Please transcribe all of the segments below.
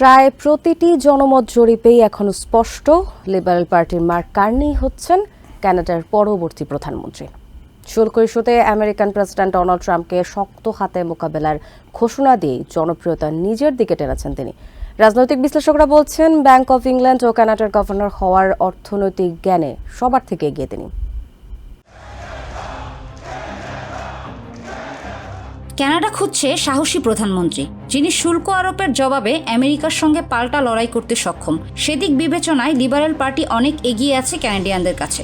প্রায় প্রতিটি জনমত জরিপেই এখনও স্পষ্ট, লিবারেল পার্টির মার্ক কার্নি হচ্ছেন কানাডার পরবর্তী প্রধানমন্ত্রী। শুল্ক ইস্যুতে আমেরিকান প্রেসিডেন্ট ডোনাল্ড ট্রাম্পকে শক্ত হাতে মোকাবেলার ঘোষণা দিয়ে জনপ্রিয়তা নিজের দিকে টেনেছেন তিনি। রাজনৈতিক বিশ্লেষকরা বলছেন, ব্যাংক অফ ইংল্যান্ড ও কানাডার গভর্নর হওয়ার অর্থনৈতিক জ্ঞানে সবার থেকে এগিয়ে তিনি। কানাডা খুঁজছে সাহসী প্রধানমন্ত্রী, যিনি শুল্ক আরোপের জবাবে আমেরিকার সঙ্গে পাল্টা লড়াই করতে সক্ষম। সেদিক বিবেচনায় লিবারেল পার্টি অনেক এগিয়ে আছে ক্যানাডিয়ানদের কাছে।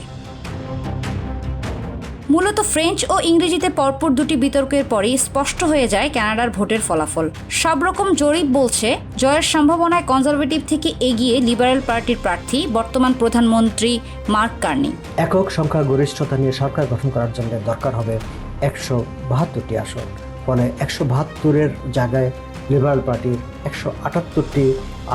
মূলত ফ্রেঞ্চ ও ইংরেজিতে পরপর দুটি বিতর্কের পরেই স্পষ্ট হয়ে যায় কানাডার ভোটের ফলাফল। সব রকম জরিপ বলছে, জয়ের সম্ভাবনায় কনজারভেটিভ থেকে এগিয়ে লিবারেল পার্টির প্রার্থী বর্তমান প্রধানমন্ত্রী মার্ক কার্নি। একক সংখ্যা গরিষ্ঠতা নিয়ে সরকার গঠন করার জন্য দরকার হবে একশো বাহাত্তরটি আসন। ফলে একশো বাহাত্তরের জায়গায় লিবারেল পার্টির একশো আটাত্তরটি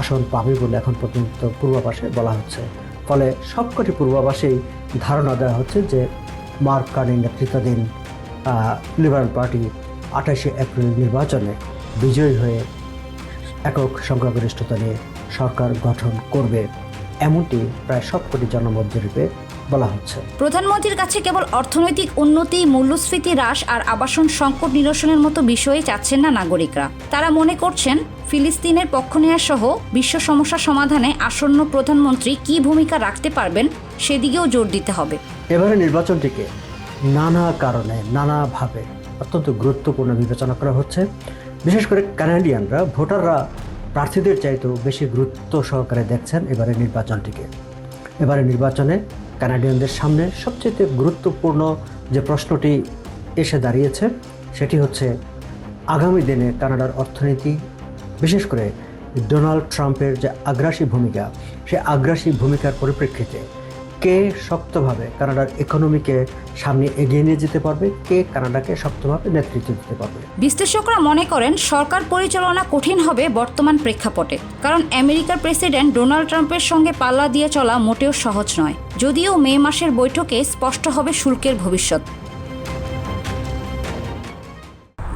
আসন পাবে বলে এখন পর্যন্ত পূর্বাভাসে বলা হচ্ছে। ফলে সবকটি পূর্বাভাসেই ধারণা দেওয়া হচ্ছে যে মার্ক কার্নির নেতৃত্বাধীন লিবারেল পার্টি আঠাশে এপ্রিল নির্বাচনে বিজয়ী হয়ে একক সংখ্যাগরিষ্ঠতা নিয়ে সরকার গঠন করবে। এমনটি প্রায় সবকটি জনমত জরিপে বলা হচ্ছে। প্রধানমন্ত্রীর কাছে কেবল অর্থনৈতিক উন্নতি মূল্যস্ফীতি হ্রাস আর আবাসন সংকট নিরসনের মতো বিষয়ে চাচ্ছেন না নাগরিকরা। তারা মনে করছেন ফিলিস্তিনের পক্ষ নেওয়া সহ বিশ্ব সমস্যা সমাধানে আসন্ন প্রধানমন্ত্রী কী ভূমিকা রাখতে পারবেন সেদিকেও জোর দিতে হবে। এবারে নির্বাচনটিকে নানা কারণে নানাভাবে অত্যন্ত গুরুত্বপূর্ণ বিবেচনা করা হচ্ছে। বিশেষ করে কানাডিয়ানরা ভোটাররা প্রার্থীদের চাইতেও বেশি গুরুত্ব সহকারে দেখছেন এবারে নির্বাচনটিকে। এবারে নির্বাচনে কানাডিয়ানদের সামনে সবচেয়ে গুরুত্বপূর্ণ যে প্রশ্নটি এসে দাঁড়িয়েছে, সেটি হচ্ছে আগামী দিনে কানাডার অর্থনীতি, বিশেষ করে ডোনাল্ড ট্রাম্পের যে আগ্রাসী ভূমিকা, সে আগ্রাসী ভূমিকার পরিপ্রেক্ষিতে কে শক্তভাবে কানাডার ইকোনমিকে সামনে এগিয়ে নিয়ে যেতে পারবে? কে কানাডাকে শক্তভাবে নেতৃত্ব দিতে পারবে? বিশ্লেষকরা মনে করেন সরকার পরিচালনা কঠিন হবে বর্তমান প্রেক্ষাপটে, কারণ আমেরিকার প্রেসিডেন্ট ডোনাল্ড ট্রাম্পের সঙ্গে পাল্লা দিয়ে চলা মোটেও সহজ নয়। যদিও মে মাসের বৈঠকে স্পষ্ট হবে শুল্কের ভবিষ্যৎ।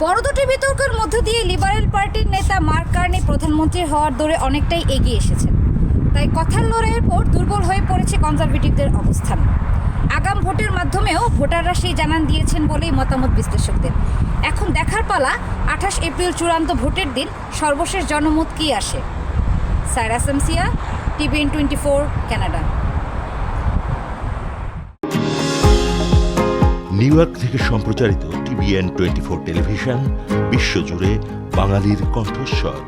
বড় দুটি বিতর্কের মধ্য দিয়ে লিবারেল পার্টির নেতা মার্ক কার্নি প্রধানমন্ত্রী হওয়ার দৌড়ে অনেকটাই এগিয়ে এসেছেন। তাই কথার লড়াইয়ের পর দুর্বল হয়ে পড়েছে কনজারভেটিভদের অবস্থান। আগাম ভোটের মাধ্যমেও ভোটাররা সেই জানান দিয়েছেন বলেই মতামত বিশ্লেষকদের। এখন দেখার পালা, আঠাশ এপ্রিল চূড়ান্ত ভোটের দিন, সর্বশেষ জনমত কি আসে? Cyrus এমসিয়া TVN twenty four, Canada. New York থেকে সম্প্রচারিত টিভিএন টোয়েন্টি ফোর টেলিভিশন, বিশ্বজুড়ে বাঙালির কণ্ঠস্বর।